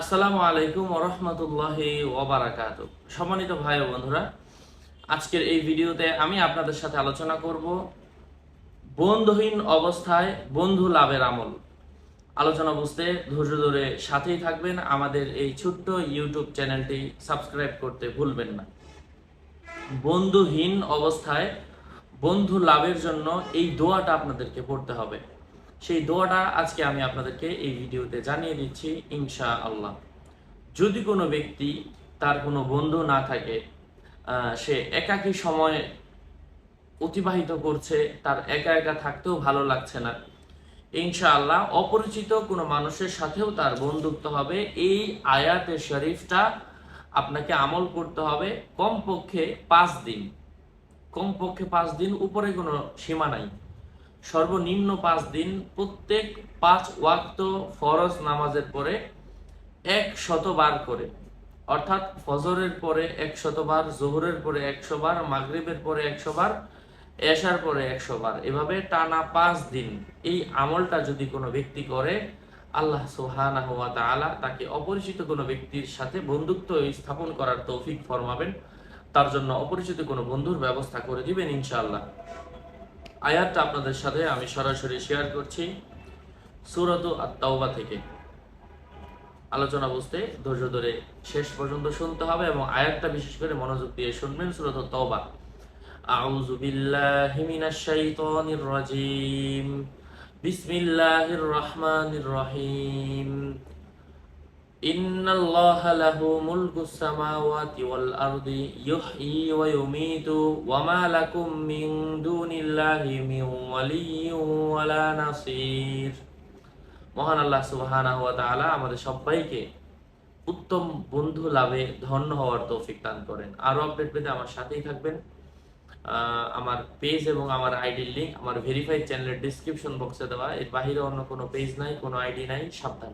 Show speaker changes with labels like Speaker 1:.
Speaker 1: আসসালামু আলাইকুম ওরহমতুল্লাহ ওবারাকাত সম্মানিত ভাই ও বন্ধুরা, আজকের এই ভিডিওতে আমি আপনাদের সাথে আলোচনা করব বন্ধুহীন অবস্থায় বন্ধু লাভের আমল। আলোচনা বুঝতে ধৈর্য ধরে সাথেই থাকবেন। আমাদের এই ছোট্ট ইউটিউব চ্যানেলটি সাবস্ক্রাইব করতে ভুলবেন না। বন্ধুহীন অবস্থায় বন্ধু লাভের জন্য এই দোয়াটা আপনাদেরকে পড়তে হবে। সেই দোয়াটা আজকে আমি আপনাদেরকে এই ভিডিওতে জানিয়ে দিচ্ছি ইনশা আল্লাহ যদি কোনো ব্যক্তি তার কোনো বন্ধু না থাকে সে একাকী সময় অতিবাহিত করছে, তার একা একা থাকতেও ভালো লাগছে না, ইনশাআল্লাহ অপরিচিত কোনো মানুষের সাথেও তার বন্ধুত্ব হবে। এই আয়াতের শরীফটা আপনাকে আমল করতে হবে কমপক্ষে পাঁচ দিন। কমপক্ষে পাঁচ দিন উপরে কোনো সীমা নাই। সর্বনিম্ন পাঁচ দিন, প্রত্যেক পাঁচ ওয়াক্ত ফরজ নামাজের পরে এক শতবার করে। অর্থাৎ ফজরের পরে এক শতবার, জোহরের পরে একশো বার মাগরিবের পরে একশো বার এশার পরে একশো বার এভাবে টানা পাঁচ দিন এই আমলটা যদি কোনো ব্যক্তি করে, আল্লাহ সুহানা হুয়া তাআলা তাকে অপরিচিত কোনো ব্যক্তির সাথে বন্ধুত্ব স্থাপন করার তৌফিক ফরমাবেন। তার জন্য অপরিচিত কোনো বন্ধুর ব্যবস্থা করে দিবেন ইনশাআল্লাহ। আয়াতটা আপনাদের সাথে আমি সরাসরি শেয়ার করছি সুরত আত্মাওবা থেকে। আলোচনা বুঝতে ধৈর্য ধরে শেষ পর্যন্ত শুনতে হবে এবং আয়াতটা বিশেষ করে মনোযোগ দিয়ে শুনবেন সুরত তওবা আউযু বিল্লাহি মিনাশ শাইতানির রাজিম। বিসমিল্লাহির রহমানির রহিম। إن الله له ملك السماوات والأرض يحيي ويميت وما لكم من دون الله من ولي ولا نصير মহান আল্লাহ সুবহানাহু ওয়া তাআলা আমাদের সবাইকে উত্তম বন্ধু লাভে ধন্য হওয়ার তৌফিক দান করেন আরো আপডেট পেতে আমার সাথেই থাকবেন আহ, আমার পেজ এবং আমার আইডির লিংক আমার ভেরিফাইড চ্যানেলের ডিসক্রিপশন বক্সে দেওয়া এর বাইরে অন্য কোনো পেজ নাই কোনো আইডি নাই সাবধান